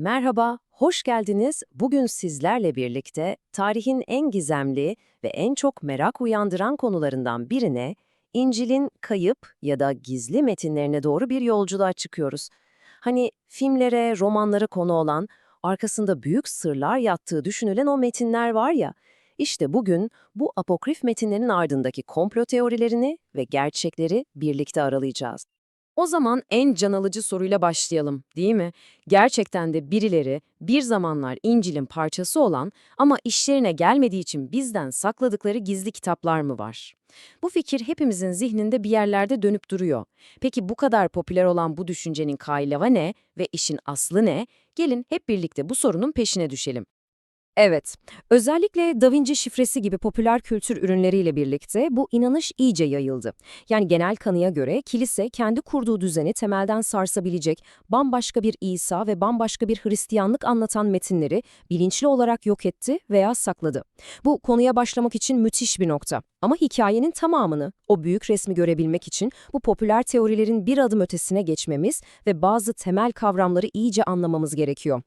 Merhaba, hoş geldiniz. Bugün sizlerle birlikte tarihin en gizemli ve en çok merak uyandıran konularından birine, İncil'in kayıp ya da gizli metinlerine doğru bir yolculuğa çıkıyoruz. Hani filmlere, romanlara konu olan, arkasında büyük sırlar yattığı düşünülen o metinler var ya, işte bugün bu apokrif metinlerin ardındaki komplo teorilerini ve gerçekleri birlikte aralayacağız. O zaman en can alıcı soruyla başlayalım, değil mi? Gerçekten de birileri bir zamanlar İncil'in parçası olan ama işlerine gelmediği için bizden sakladıkları gizli kitaplar mı var? Bu fikir hepimizin zihninde bir yerlerde dönüp duruyor. Peki bu kadar popüler olan bu düşüncenin kaylava ne ve işin aslı ne? Gelin hep birlikte bu sorunun peşine düşelim. Evet, özellikle Da Vinci şifresi gibi popüler kültür ürünleriyle birlikte bu inanış iyice yayıldı. Yani genel kanıya göre kilise kendi kurduğu düzeni temelden sarsabilecek bambaşka bir İsa ve bambaşka bir Hristiyanlık anlatan metinleri bilinçli olarak yok etti veya sakladı. Bu konuya başlamak için müthiş bir nokta. Ama hikayenin tamamını, o büyük resmi görebilmek için bu popüler teorilerin bir adım ötesine geçmemiz ve bazı temel kavramları iyice anlamamız gerekiyor.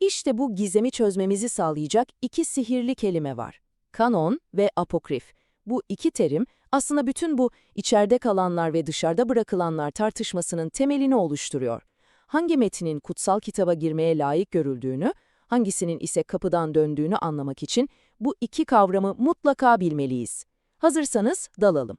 İşte bu gizemi çözmemizi sağlayacak iki sihirli kelime var. Kanon ve apokrif. Bu iki terim aslında bütün bu içeride kalanlar ve dışarıda bırakılanlar tartışmasının temelini oluşturuyor. Hangi metinin kutsal kitaba girmeye layık görüldüğünü, hangisinin ise kapıdan döndüğünü anlamak için bu iki kavramı mutlaka bilmeliyiz. Hazırsanız dalalım.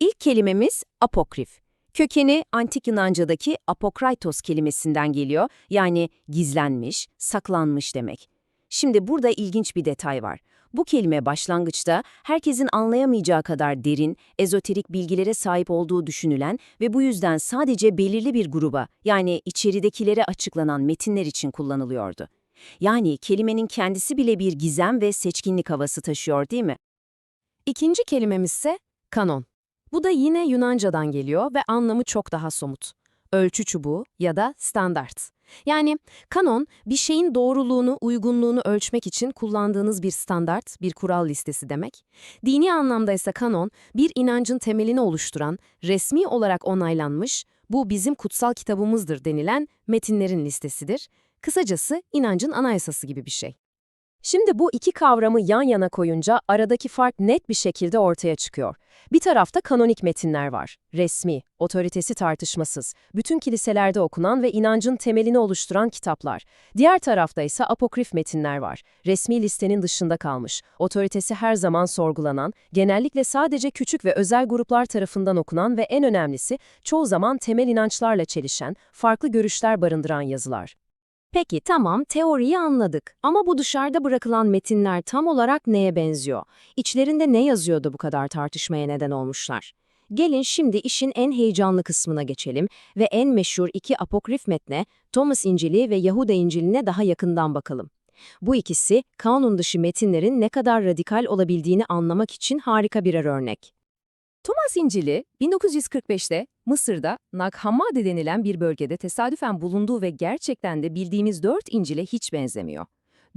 İlk kelimemiz apokrif. Kökeni antik Yunanca'daki apokraitos kelimesinden geliyor, yani gizlenmiş, saklanmış demek. Şimdi burada ilginç bir detay var. Bu kelime başlangıçta herkesin anlayamayacağı kadar derin, ezoterik bilgilere sahip olduğu düşünülen ve bu yüzden sadece belirli bir gruba, yani içeridekilere açıklanan metinler için kullanılıyordu. Yani kelimenin kendisi bile bir gizem ve seçkinlik havası taşıyor değil mi? İkinci kelimemiz ise kanon. Bu da yine Yunanca'dan geliyor ve anlamı çok daha somut. Ölçü çubuğu ya da standart. Yani kanon, bir şeyin doğruluğunu, uygunluğunu ölçmek için kullandığınız bir standart, bir kural listesi demek. Dini anlamda ise kanon, bir inancın temelini oluşturan, resmi olarak onaylanmış, bu bizim kutsal kitabımızdır denilen metinlerin listesidir. Kısacası inancın anayasası gibi bir şey. Şimdi bu iki kavramı yan yana koyunca aradaki fark net bir şekilde ortaya çıkıyor. Bir tarafta kanonik metinler var. Resmi, otoritesi tartışmasız, bütün kiliselerde okunan ve inancın temelini oluşturan kitaplar. Diğer tarafta ise apokrif metinler var. Resmi listenin dışında kalmış, otoritesi her zaman sorgulanan, genellikle sadece küçük ve özel gruplar tarafından okunan ve en önemlisi çoğu zaman temel inançlarla çelişen, farklı görüşler barındıran yazılar. Peki tamam teoriyi anladık ama bu dışarıda bırakılan metinler tam olarak neye benziyor? İçlerinde ne yazıyordu bu kadar tartışmaya neden olmuşlar? Gelin şimdi işin en heyecanlı kısmına geçelim ve en meşhur iki apokrif metne, Thomas İncil'i ve Yahuda İncil'ine daha yakından bakalım. Bu ikisi kanun dışı metinlerin ne kadar radikal olabildiğini anlamak için harika birer örnek. Thomas İncil'i 1945'te Mısır'da Nag Hammadi denilen bir bölgede tesadüfen bulunduğu ve gerçekten de bildiğimiz dört İncil'e hiç benzemiyor.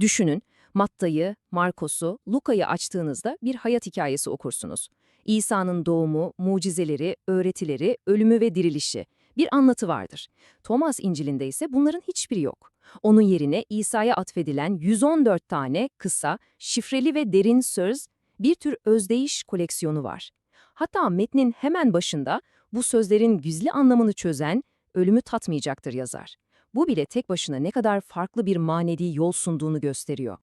Düşünün, Matta'yı, Markos'u, Luka'yı açtığınızda bir hayat hikayesi okursunuz. İsa'nın doğumu, mucizeleri, öğretileri, ölümü ve dirilişi. Bir anlatı vardır. Thomas İncil'inde ise bunların hiçbiri yok. Onun yerine İsa'ya atfedilen 114 tane kısa, şifreli ve derin söz, bir tür özdeyiş koleksiyonu var. Hatta metnin hemen başında bu sözlerin gizli anlamını çözen, ölümü tatmayacaktır yazar. Bu bile tek başına ne kadar farklı bir manevi yol sunduğunu gösteriyor.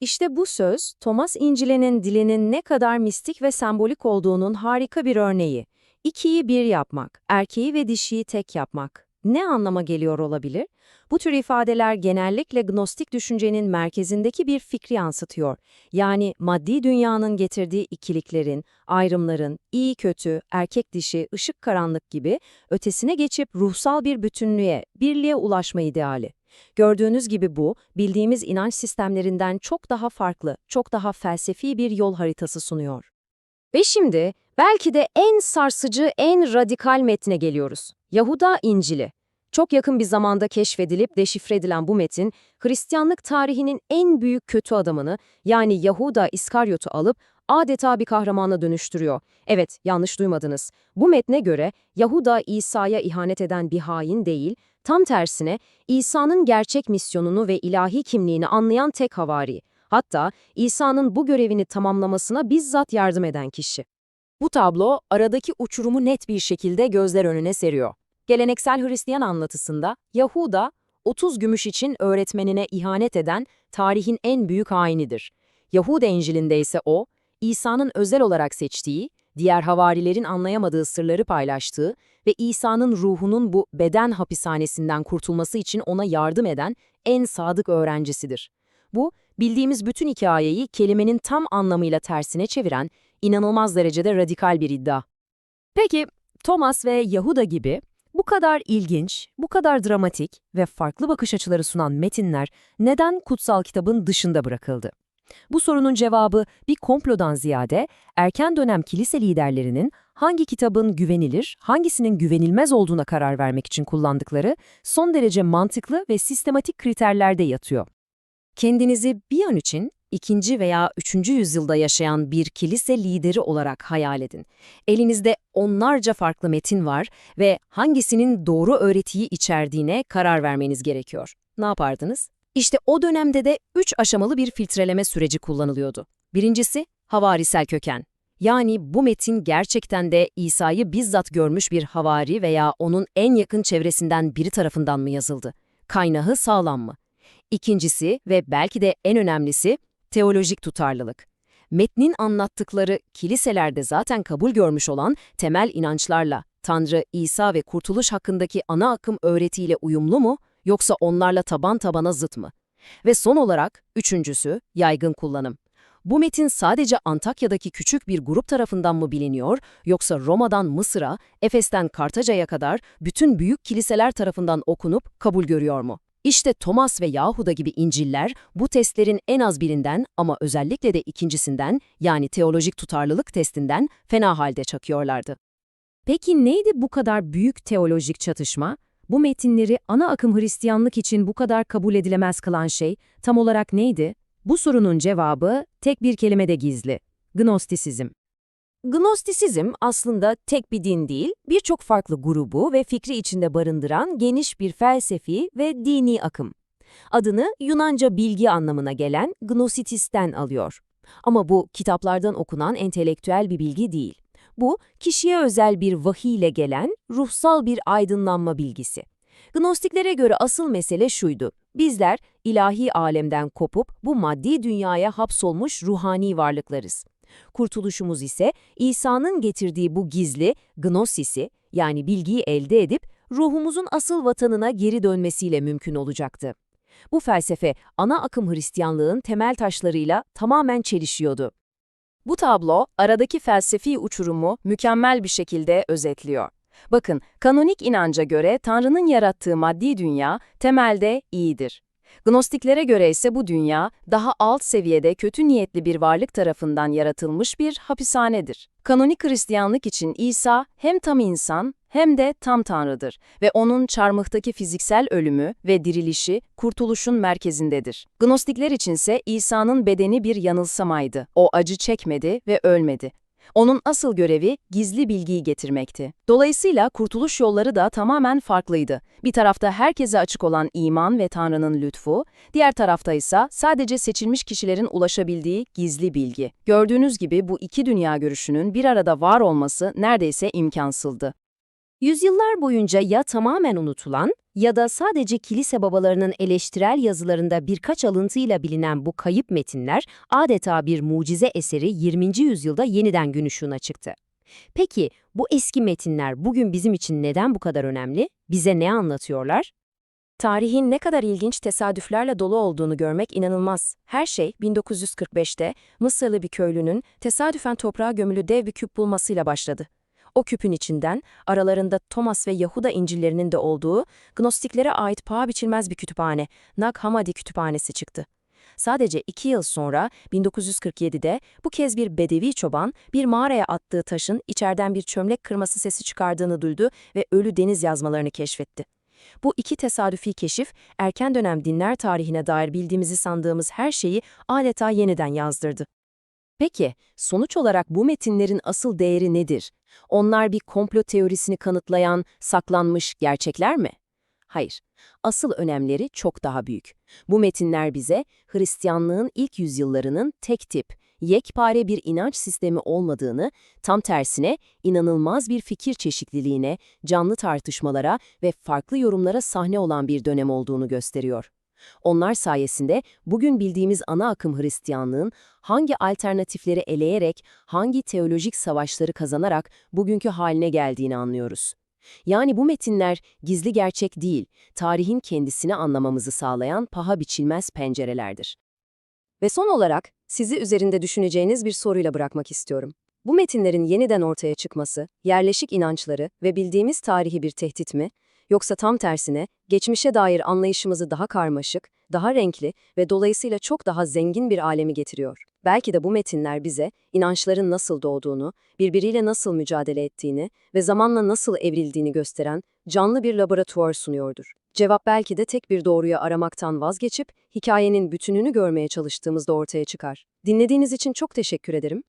İşte bu söz, Thomas İncile'nin dilinin ne kadar mistik ve sembolik olduğunun harika bir örneği. İkiyi bir yapmak, erkeği ve dişiyi tek yapmak. Ne anlama geliyor olabilir? Bu tür ifadeler genellikle gnostik düşüncenin merkezindeki bir fikri yansıtıyor. Yani maddi dünyanın getirdiği ikiliklerin, ayrımların, iyi kötü, erkek dişi, ışık karanlık gibi ötesine geçip ruhsal bir bütünlüğe, birliğe ulaşma ideali. Gördüğünüz gibi bu, bildiğimiz inanç sistemlerinden çok daha farklı, çok daha felsefi bir yol haritası sunuyor. Ve şimdi belki de en sarsıcı, en radikal metne geliyoruz. Yahuda İncil'i. Çok yakın bir zamanda keşfedilip deşifre edilen bu metin, Hristiyanlık tarihinin en büyük kötü adamını yani Yahuda İskaryot'u alıp adeta bir kahramana dönüştürüyor. Evet, yanlış duymadınız. Bu metne göre Yahuda İsa'ya ihanet eden bir hain değil, Tam tersine İsa'nın gerçek misyonunu ve ilahi kimliğini anlayan tek havari. Hatta İsa'nın bu görevini tamamlamasına bizzat yardım eden kişi. Bu tablo aradaki uçurumu net bir şekilde gözler önüne seriyor. Geleneksel Hristiyan anlatısında Yahuda 30 gümüş için öğretmenine ihanet eden tarihin en büyük hainidir. Yahuda İncil'inde ise o, İsa'nın özel olarak seçtiği, diğer havarilerin anlayamadığı sırları paylaştığı ve İsa'nın ruhunun bu beden hapishanesinden kurtulması için ona yardım eden en sadık öğrencisidir. Bu, bildiğimiz bütün hikayeyi kelimenin tam anlamıyla tersine çeviren inanılmaz derecede radikal bir iddia. Peki, Thomas ve Yahuda gibi bu kadar ilginç, bu kadar dramatik ve farklı bakış açıları sunan metinler neden kutsal kitabın dışında bırakıldı? Bu sorunun cevabı bir komplodan ziyade erken dönem kilise liderlerinin hangi kitabın güvenilir, hangisinin güvenilmez olduğuna karar vermek için kullandıkları son derece mantıklı ve sistematik kriterlerde yatıyor. Kendinizi bir an için ikinci veya üçüncü yüzyılda yaşayan bir kilise lideri olarak hayal edin. Elinizde onlarca farklı metin var ve hangisinin doğru öğretiyi içerdiğine karar vermeniz gerekiyor. Ne yapardınız? İşte o dönemde de üç aşamalı bir filtreleme süreci kullanılıyordu. Birincisi, havarisel köken. Yani bu metin gerçekten de İsa'yı bizzat görmüş bir havari veya onun en yakın çevresinden biri tarafından mı yazıldı? Kaynağı sağlam mı? İkincisi ve belki de en önemlisi teolojik tutarlılık. Metnin anlattıkları kiliselerde zaten kabul görmüş olan temel inançlarla Tanrı, İsa ve kurtuluş hakkındaki ana akım öğretiyle uyumlu mu yoksa onlarla taban tabana zıt mı? Ve son olarak üçüncüsü yaygın kullanım. Bu metin sadece Antakya'daki küçük bir grup tarafından mı biliniyor yoksa Roma'dan Mısır'a, Efes'ten Kartaca'ya kadar bütün büyük kiliseler tarafından okunup kabul görüyor mu? İşte Thomas ve Yahuda gibi İncil'ler bu testlerin en az birinden ama özellikle de ikincisinden yani teolojik tutarlılık testinden fena halde çakıyorlardı. Peki neydi bu kadar büyük teolojik çatışma? Bu metinleri ana akım Hristiyanlık için bu kadar kabul edilemez kılan şey tam olarak neydi? Bu sorunun cevabı tek bir kelimede gizli. Gnostisizm. Gnostisizm aslında tek bir din değil, birçok farklı grubu ve fikri içinde barındıran geniş bir felsefi ve dini akım. Adını Yunanca bilgi anlamına gelen gnositisten alıyor. Ama bu kitaplardan okunan entelektüel bir bilgi değil. Bu, kişiye özel bir vahiyle gelen ruhsal bir aydınlanma bilgisi. Gnostiklere göre asıl mesele şuydu. Bizler ilahi alemden kopup bu maddi dünyaya hapsolmuş ruhani varlıklarız. Kurtuluşumuz ise İsa'nın getirdiği bu gizli gnosisi yani bilgiyi elde edip ruhumuzun asıl vatanına geri dönmesiyle mümkün olacaktı. Bu felsefe ana akım Hristiyanlığın temel taşlarıyla tamamen çelişiyordu. Bu tablo aradaki felsefi uçurumu mükemmel bir şekilde özetliyor. Bakın, kanonik inanca göre Tanrı'nın yarattığı maddi dünya temelde iyidir. Gnostiklere göre ise bu dünya daha alt seviyede kötü niyetli bir varlık tarafından yaratılmış bir hapishanedir. Kanonik Hristiyanlık için İsa hem tam insan hem de tam Tanrı'dır ve onun çarmıhtaki fiziksel ölümü ve dirilişi kurtuluşun merkezindedir. Gnostikler içinse İsa'nın bedeni bir yanılsamaydı. O acı çekmedi ve ölmedi. Onun asıl görevi gizli bilgiyi getirmekti. Dolayısıyla kurtuluş yolları da tamamen farklıydı. Bir tarafta herkese açık olan iman ve Tanrı'nın lütfu, diğer tarafta ise sadece seçilmiş kişilerin ulaşabildiği gizli bilgi. Gördüğünüz gibi bu iki dünya görüşünün bir arada var olması neredeyse imkansızdı. Yüzyıllar boyunca ya tamamen unutulan ya da sadece kilise babalarının eleştirel yazılarında birkaç alıntıyla bilinen bu kayıp metinler adeta bir mucize eseri 20. yüzyılda yeniden gün ışığına çıktı. Peki bu eski metinler bugün bizim için neden bu kadar önemli? Bize ne anlatıyorlar? Tarihin ne kadar ilginç tesadüflerle dolu olduğunu görmek inanılmaz. Her şey 1945'te Mısırlı bir köylünün tesadüfen toprağa gömülü dev bir küp bulmasıyla başladı. O küpün içinden, aralarında Thomas ve Yahuda İncil'lerinin de olduğu, Gnostiklere ait paha biçilmez bir kütüphane, Nag Hammadi Kütüphanesi çıktı. Sadece iki yıl sonra 1947'de bu kez bir bedevi çoban bir mağaraya attığı taşın içeriden bir çömlek kırması sesi çıkardığını duydu ve ölü deniz yazmalarını keşfetti. Bu iki tesadüfi keşif, erken dönem dinler tarihine dair bildiğimizi sandığımız her şeyi adeta yeniden yazdırdı. Peki, sonuç olarak bu metinlerin asıl değeri nedir? Onlar bir komplo teorisini kanıtlayan, saklanmış gerçekler mi? Hayır. Asıl önemleri çok daha büyük. Bu metinler bize Hristiyanlığın ilk yüzyıllarının tek tip, yekpare bir inanç sistemi olmadığını, tam tersine inanılmaz bir fikir çeşitliliğine, canlı tartışmalara ve farklı yorumlara sahne olan bir dönem olduğunu gösteriyor. Onlar sayesinde bugün bildiğimiz ana akım Hristiyanlığın hangi alternatifleri eleyerek, hangi teolojik savaşları kazanarak bugünkü haline geldiğini anlıyoruz. Yani bu metinler gizli gerçek değil, tarihin kendisini anlamamızı sağlayan paha biçilmez pencerelerdir. Ve son olarak sizi üzerinde düşüneceğiniz bir soruyla bırakmak istiyorum. Bu metinlerin yeniden ortaya çıkması, yerleşik inançları ve bildiğimiz tarihi bir tehdit mi? Yoksa tam tersine, geçmişe dair anlayışımızı daha karmaşık, daha renkli ve dolayısıyla çok daha zengin bir alemi getiriyor. Belki de bu metinler bize inançların nasıl doğduğunu, birbiriyle nasıl mücadele ettiğini ve zamanla nasıl evrildiğini gösteren canlı bir laboratuvar sunuyordur. Cevap belki de tek bir doğruyu aramaktan vazgeçip hikayenin bütününü görmeye çalıştığımızda ortaya çıkar. Dinlediğiniz için çok teşekkür ederim.